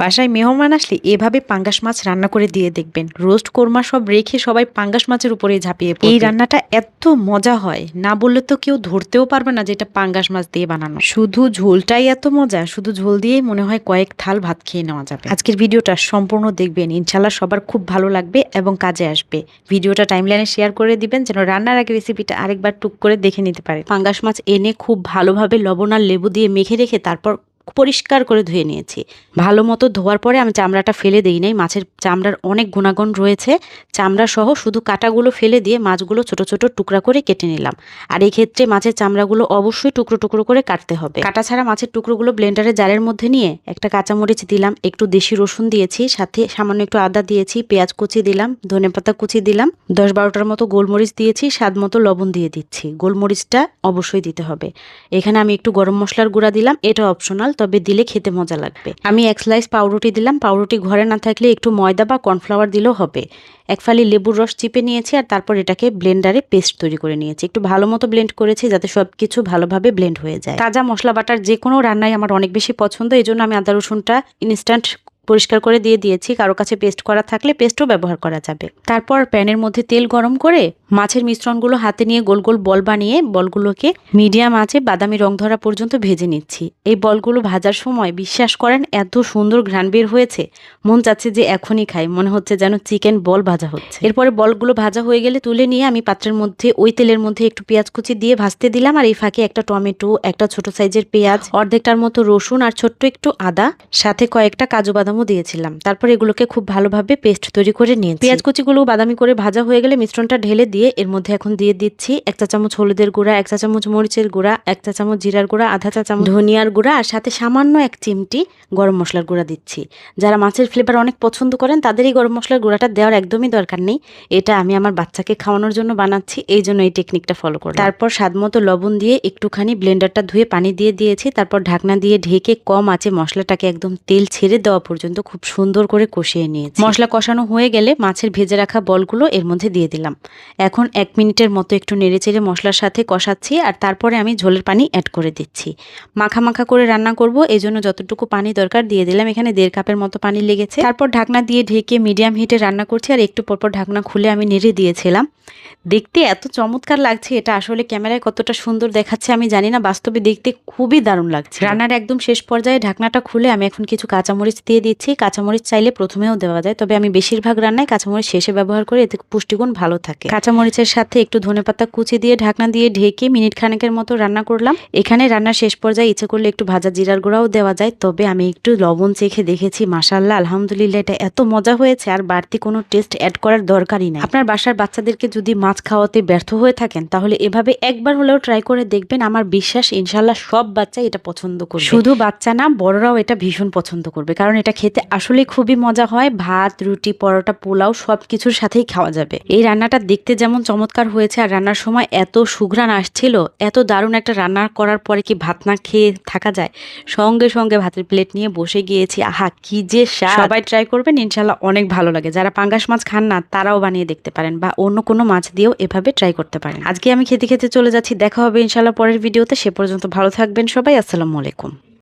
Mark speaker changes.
Speaker 1: বাসায় মেহমান আসলে এভাবে পাঙ্গাস মাছ রান্না করে দিয়ে দেখবেন। রোস্ট, কোরমা সব রেখে সবাই পাঙ্গাস মাছের উপরে ঝাঁপিয়ে এই রান্নাটা এত মজা হয়, না বললে তো কেউ ধরতেও পারবে না যে এটা পাঙ্গাস মাছ দিয়ে বানানো। শুধু ঝোলটাই এত মজা, শুধু ঝোল দিয়েই মনে হয় কয়েক থাল ভাত খেয়ে নেওয়া যাবে। আজকের ভিডিওটা সম্পূর্ণ দেখবেন ইনশাল্লাহ সবার খুব ভালো লাগবে এবং কাজে আসবে। ভিডিওটা টাইমলাইনে শেয়ার করে দিবেন যেন রান্নার আগে রেসিপিটা আরেকবার টুক করে দেখে নিতে পারে। পাঙ্গাস মাছ এনে খুব ভালোভাবে লবণ আর লেবু দিয়ে মেখে রেখে তারপর পরিষ্কার করে ধুয়ে নিয়েছি। ভালো মতো ধোয়ার পরে আমি চামড়াটা ফেলে দিই নাই। মাছের চামড়ার অনেক গুণাগুণ রয়েছে। চামড়া সহ শুধু কাটাগুলো ফেলে দিয়ে মাছগুলো ছোট ছোট টুকরা করে কেটে নিলাম। আর এই ক্ষেত্রে মাছের চামড়াগুলো অবশ্যই টুকরো টুকরো করে কাটতে হবে। কাটা ছাড়া মাছের টুকরোগুলো ব্লেন্ডারে জারের মধ্যে নিয়ে একটা কাঁচামরিচ দিলাম, একটু দেশি রসুন দিয়েছি, সাথে সামান্য একটু আদা দিয়েছি, পেঁয়াজ কুচি দিলাম ধনেপাতা কুচি দিলাম, দশ বারোটার মতো গোলমরিচ দিয়েছি, স্বাদ মতো লবণ দিয়ে দিচ্ছি। গোলমরিচটা অবশ্যই দিতে হবে। এখানে আমি একটু গরম মশলার গুঁড়া দিলাম। এটা অপশনাল তবে দিলে খেতে মজা লাগবে। আমি এক স্লাইস পাউরুটি দিলাম। পাউরুটি ঘরে না থাকলে একটু ময়দা বা কর্নফ্লাওয়ার দিলেও হবে। এক ফালি লেবুর রস চিপে নিয়েছি আর তারপর এটাকে ব্লেন্ডারে পেস্ট তৈরি করে নিয়েছি। একটু ভালো মতো ব্লেন্ড করেছি যাতে সব কিছু ভালোভাবে ব্লেন্ড হয়ে যায়। তাজা মশলা বাটার যে কোনো রান্নাই আমার অনেক বেশি পছন্দ। এই জন্য আমি আদা রসুনটা ইনস্ট্যান্ট পরিষ্কার করে দিয়ে দিয়েছি। কারও কাছে পেস্ট করা থাকলে পেস্টও ব্যবহার করা যাবে। তারপর প্যানের মধ্যে তেল গরম করে মাছের মিশ্রণগুলো হাতে নিয়ে গোল গোল বল বানিয়ে বলগুলোকে মিডিয়াম আঁচে বাদামি রং ধরা পর্যন্ত ভেজে নিচ্ছি। এই বলগুলো ভাজার সময় বিশ্বাস করেন, এত সুন্দর ঘ্রাণ বের হয়েছে, মন চাচ্ছে যে এখনই খাই। মনে হচ্ছে যেন চিকেন বল ভাজা হচ্ছে। এরপরে বলগুলো ভাজা হয়ে গেলে তুলে নিয়ে আমি পাত্রের মধ্যে, ওই তেলের মধ্যে একটু পেঁয়াজ কুচি দিয়ে ভাজতে দিলাম। আর এই ফাঁকে একটা টমেটো, একটা ছোট সাইজের পেঁয়াজ, অর্ধেকটার মতো রসুন আর ছোট্ট একটু আদা, সাথে কয়েকটা কাজু বাদামও দিয়েছিলাম। তারপর এগুলোকে খুব ভালোভাবে পেস্ট তৈরি করে নিয়েছি। পেঁয়াজ কুচিগুলো বাদামি করে ভাজা হয়ে গেলে মিশ্রণটা ঢেলে দিয়ে এর মধ্যে এখন দিয়ে দিচ্ছি এক চা চামচ হলুদের গুঁড়া, এক চা চামচ মরিচের গুঁড়া, এক চা চামচ জিরার গুঁড়া, আধা চা চামচ ধনিয়ার গুঁড়া আর সাথে সামান্য এক চিমটি গরম মশলার গুঁড়া দিচ্ছি। যারা মাছের ফ্লেভার অনেক পছন্দ করেন তাদের এই গরম মশলার গুঁড়াটা দেওয়ার একদমই দরকার নেই। এটা আমি আমার বাচ্চাকে খাওয়ানোর জন্য বানাচ্ছি, এই জন্য এই টেকনিকটা ফলো করি তারপর স্বাদ মতো লবণ দিয়ে একটুখানি ব্লেন্ডারটা ধুয়ে পানি দিয়ে দিয়েছি। তারপর ঢাকনা দিয়ে ঢেকে কম আছে মশলাটাকে একদম তেল ছেড়ে দেওয়া পর্যন্ত খুব সুন্দর করে কষিয়ে নিয়েছি। মশলা কষানো হয়ে গেলে মাছের ভেজে রাখা বলগুলো এর মধ্যে দিয়ে দিলাম। এখন এক মিনিটের মতো একটু নেড়ে চেড়ে মশলার সাথে কষাচ্ছি আর তারপরে আমি ঝোলের পানি অ্যাড করে দিচ্ছি। মাখা মাখা করে রান্না করব এই জন্য যতটুকু পানি দরকার দিয়ে দিলাম। এখানে দেড় কাপের মতো পানি লেগেছে। তারপর ঢাকনা দিয়ে ঢেকে মিডিয়াম হিটে রান্না করছি আর একটু পরপর ঢাকনা খুলে আমি নেড়ে দিয়েছিলাম। দেখতে এত চমৎকার লাগছে এটা আসলে ক্যামেরায় কতটা সুন্দর দেখাচ্ছে আমি জানি না বাস্তবে দেখতে খুবই দারুণ লাগছে। রান্নার একদম শেষ পর্যায়ে ঢাকনাটা খুলে আমি এখন কিছু কাঁচামরিচ দিয়ে দিচ্ছি, কাঁচামরিচ চাইলে প্রথমেও দেওয়া যায়, তবে আমি বেশিরভাগ রান্নায় কাঁচামরিচ শেষে ব্যবহার করি, এতে পুষ্টিগুণ ভালো থাকে। কাঁচামরিচের সাথে একটু ধনেপাতা কুচি দিয়ে ঢাকনা দিয়ে ঢেকে মিনিট খানেকের মতো রান্না করলাম। এখানে রান্নার শেষ পর্যায়ে ইচ্ছে করলে একটু ভাজা জিরার গুঁড়াও দেওয়া যায়, তবে আমি একটু লবণ চেখে দেখেছি মাসাল্লাহ আলহামদুলিল্লাহ, এটা এত মজা হয়েছে, আর বাড়তি কোনো টেস্ট অ্যাড করার দরকারই নাই। আপনার বাসার বাচ্চাদেরকে যদি মাছ খাওয়াতে ব্যর্থ হয়ে থাকেন, তাহলে এভাবে একবার হলেও ট্রাই করে দেখবেন, আমার বিশ্বাস ইনশাল্লাহ সব বাচ্চা এটা পছন্দ করবে। শুধু বাচ্চা না, বড়রাও এটা ভীষণ পছন্দ করবে, কারণ এটা খেতে আসলে খুবই মজা হয়। ভাত, রুটি, পরোটা, পোলাও সব কিছুর সাথেই খাওয়া যাবে। এই রান্নাটা দেখতে যেমন চমৎকার হয়েছে আর রান্নার সময় এত সুঘ্রাণ আসছিল, এত দারুণ একটা রান্না করার পরে কি ভাত না খেয়ে থাকা যায়? সঙ্গে সঙ্গে ভাতের প্লেট নিয়ে বসে গিয়েছি। আহা, কি যে সবাই ট্রাই করবেন, ইনশাল্লাহ অনেক ভালো লাগে। যারা পাঙ্গাস মাছ খান না, তারাও বানিয়ে দেখতে পারেন বা অন্য কোনো মাছ দিয়েও এভাবে ট্রাই করতে পারেন। আজকে আমি খেতে খেতে চলে যাচ্ছি। দেখা হবে ইনশাল্লাহ পরের ভিডিওতে সে পর্যন্ত ভালো থাকবেন সবাই। আসসালামু আলাইকুম।